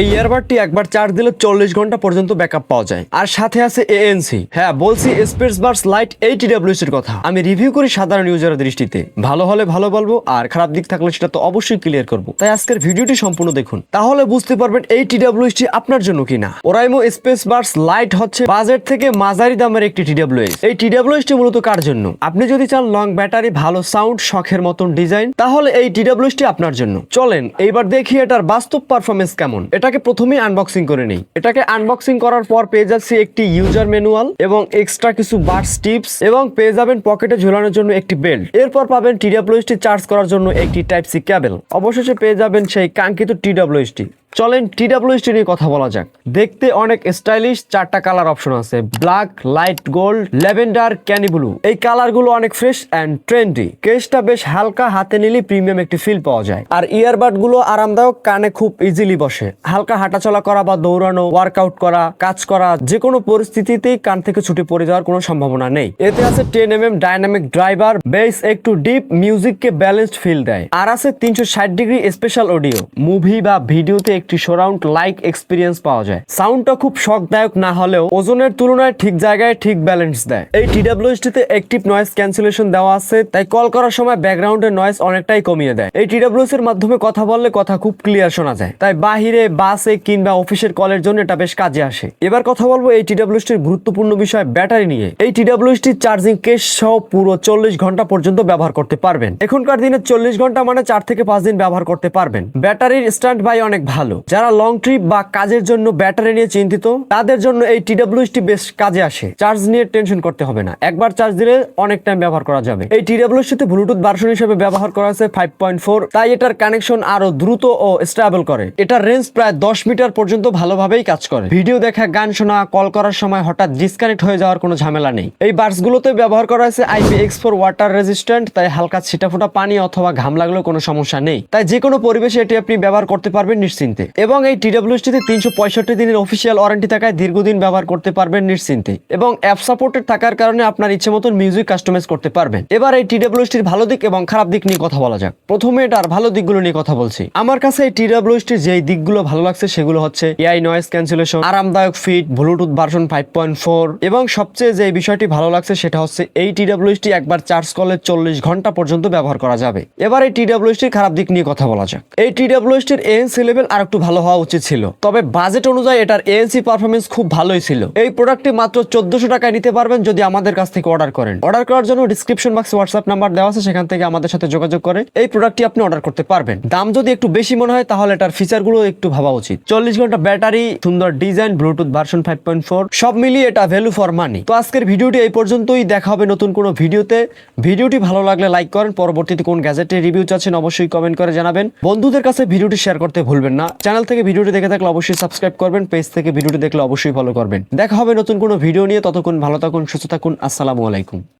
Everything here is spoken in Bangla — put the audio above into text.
এই ইয়ারবাডটি একবার চার্জ দিলে চল্লিশ ঘণ্টা পর্যন্ত ব্যাকআপ পাওয়া যায়। আর সাথে আছে এএনসি হ্যাঁ বলছি স্পেস বার্স লাইট এই টিডাব্লিউস এর কথা। আমি রিভিউ করি সাধারণ ইউজারের দৃষ্টিতে। ভালো হলে ভালো বলব, আর খারাপ দিক থাকলে সেটা তো অবশ্যই ক্লিয়ার করব। তাই আজকের ভিডিওটি সম্পূর্ণ দেখুন। তাহলে বুঝতে পারবেন এই টিডাব্লিউএসটি আপনার জন্য কিনা। ওরাইমো স্পেস বার্স লাইট হচ্ছে বাজেট থেকে মাঝারি দামের একটি টিডাব্লিউএস এই টিডাব্লিউএসটি মূলত কার জন্য? আপনি যদি চান লং ব্যাটারি ভালো সাউন্ড শখের মতন ডিজাইন তাহলে এই টিডাব্লিউএসটি আপনার জন্য। চলেন, এইবার দেখি এটার বাস্তব পারফরমেন্স কেমন। এটাকে প্রথমেই আনবক্সিং করে নেই। এটাকে আনবক্সিং করার পর পেয়ে যাচ্ছি একটি ইউজার ম্যানুয়াল এবং এক্সট্রা কিছু বার্স টিপস এবং পেয়ে যাবেন পকেটে ঝোলানোর জন্য একটি বেল্ট এরপর পাবেন টিডাব্লিউএসটি চার্জ করার জন্য একটি টাইপ সি ক্যাবেল অবশেষে পেয়ে যাবেন সেই কাঙ্ক্ষিত টিডাব্লিউএসটি চলেন টিডাব্লিউএসটি নিয়ে কথা বলা যাক। দেখতে অনেক স্টাইলিশ চারটা কালার অপশন আছে। ব্ল্যাক লাইট গোল্ড ল্যাভেন্ডার ক্যানি ব্লু এই কালারগুলো অনেক ফ্রেশ অ্যান্ড ট্রেন্ডি কেসটা বেশ হালকা, হাতে নিলে প্রিমিয়াম একটি ফিল পাওয়া যায়। আর ইয়ারবাডগুলো আরামদায়ক, কানে খুব ইজিলি বসে। হালকা হাঁটাচলা করা বা দৌড়ানো ওয়ার্কআউট করা, কাজ করা যে কোনো পরিস্থিতিতেই কান থেকে ছুটি পড়ে যাওয়ার কোনো সম্ভাবনা নেই। এতে আছে ten M M dynamic driver bass একটু ডিপ মিউজিককে ব্যালেন্সড ফিল দেয়। আর আছে তিনশো ষাট ডিগ্রি স্পেশাল অডিও মুভি বা ভিডিওতে একটি সরাউন্ড লাইক এক্সপিরিয়েন্স পাওয়া যায়। সাউন্ডটা খুব শকদায়ক না হলেও ওজনের তুলনায় ঠিক জায়গায় ঠিক ব্যালেন্স দেয়। এই টিডাব্লিউএসটিতে অ্যাক্টিভ নয়েজ ক্যান্সেলেশন দেওয়া আছে, তাই কল করার সময় ব্যাকগ্রাউন্ডের নয়েজ অনেকটাই কমিয়ে দেয়। এই টিডাব্লিউএস এর মাধ্যমে কথা বললে কথা খুব ক্লিয়ার শোনা যায়। তাই বাহিরে বাসে কিংবা অফিসের কলের জন্য এটা বেশ কাজে আসে। এবার কথা বলব এই টিডাব্লিউএসটির গুরুত্বপূর্ণ বিষয়, ব্যাটারি নিয়ে। এই টিডাব্লিউএসটির চার্জিং কেস সহ পুরো চল্লিশ ঘণ্টা পর্যন্ত ব্যবহার করতে পারবেন। এখনকার দিনে চল্লিশ ঘণ্টা মানে চার থেকে পাঁচ দিন ব্যবহার করতে পারবেন। ব্যাটারির স্ট্যান্ড বাই অনেক ভালো। যারা লং ট্রিপ বা কাজের জন্য ব্যাটারি নিয়ে চিন্তিত, তাদের জন্য এই টিডাব্লিউএসটি বেশ কাজে আসে। চার্জ নিয়ে টেনশন করতে হবে না। একবার চার্জ দিলে অনেক টাইম ব্যবহার করা যাবে। এই টিডাব্লিউএসটিতে ব্লুটুথ ভার্সন হিসেবে ব্যবহার করা হয়েছে ফাইভ পয়েন্ট ফোর তাই এটার কানেকশন আরও দ্রুত ও স্টেবল করে। এটার রেঞ্জ প্রায় দশ মিটার পর্যন্ত ভালোভাবেই কাজ করে। ভিডিও দেখা, গান শোনা, কল করার সময় হঠাৎ ডিসকানেক্ট হয়ে যাওয়ার কোনো ঝামেলা নেই। এই বার্সগুলোতে ব্যবহার করা হয়েছে IP X four water resistant তাই হালকা ছিটাফোটা পানি অথবা ঘাম লাগলেও কোনো সমস্যা নেই। তাই যে কোনো পরিবেশে এটি আপনি ব্যবহার করতে পারবেন নিশ্চিন্তে। এবং এই টিডাব্লিউএসটিতে তিনশো পঁয়ষট্টি দিনের অফিসিয়াল ওয়ারেন্টি থাকায় দীর্ঘদিন ব্যবহার করতে পারবেন নিশ্চিন্তে। এবং অ্যাপ সাপোর্টেড থাকার কারণে আপনার ইচ্ছে মতন মিউজিক কাস্টমাইজ করতে পারবেন। এবার এই টিডাব্লিউএসটির ভালো দিক এবং খারাপ দিক নিয়ে কথা বলা যাক। প্রথমে এটার ভালো দিকগুলো নিয়ে কথা বলছি। আমার কাছে এই টিডাব্লিউএসটির যেই দিকগুলো ভালো লাগছে সেগুলো হচ্ছে এআই নয়েজ ক্যান্সেলেশন আরামদায়ক fit Bluetooth version five point four এবং সবচেয়ে যে বিষয়টি ভালো লাগছে সেটা হচ্ছে এই টিডাব্লিউএসটি একবার চার্জ করলে চল্লিশ ঘণ্টা পর্যন্ত ব্যবহার করা যাবে। এবার এই টিডাব্লিউএসটির খারাপ দিক নিয়ে কথা বলা যাক। এই টিডাব্লিউএসটির এএনসি লেভেল আর একটু ভালো হওয়া উচিত ছিল, তবে বাজেট অনুযায়ী এটার এএনসি পারফরমেন্স খুব ভালোই ছিল। এই প্রোডাক্টটি মাত্র চোদ্দশো টাকায় নিতে পারবেন যদি আমাদের কাছ থেকে অর্ডার করেন। অর্ডার করার জন্য ডিসক্রিপশন বক্সে হোয়াটসঅ্যাপ নাম্বার দেওয়া আছে, সেখান থেকে আমাদের সাথে যোগাযোগ করে এই প্রোডাক্টটি আপনি অর্ডার করতে পারবেন। দাম যদি একটু বেশি মনে হয়, তাহলে এটার ফিচারগুলো একটু ভাবা উচিত। চল্লিশ ঘণ্টা ব্যাটারি, সুন্দর design, Bluetooth version five point four, সব মিলিয়ে এটা ভ্যালু ফর মানি তো আজকের ভিডিওটি এই পর্যন্তই, দেখা হবে নতুন কোনো ভিডিওতে। ভিডিওটি ভালো লাগলে লাইক করেন, পরবর্তীতে কোন গ্যাজেটের রিভিউ চাচ্ছেন অবশ্যই কমেন্ট করে জানাবেন। বন্ধুদের কাছে ভিডিওটি শেয়ার করতে ভুলবেন না। চ্যানেল থেকে ভিডিওটি দেখে থাকলে অবশ্যই সাবস্ক্রাইব করবেন পেজ থেকে ভিডিওটি দেখলে অবশ্যই ফলো করবেন। দেখা হবে নতুন কোনো ভিডিও নিয়ে, ততক্ষণ ভালো থাকুন, সুস্থ থাকুন, আসসালামু আলাইকুম।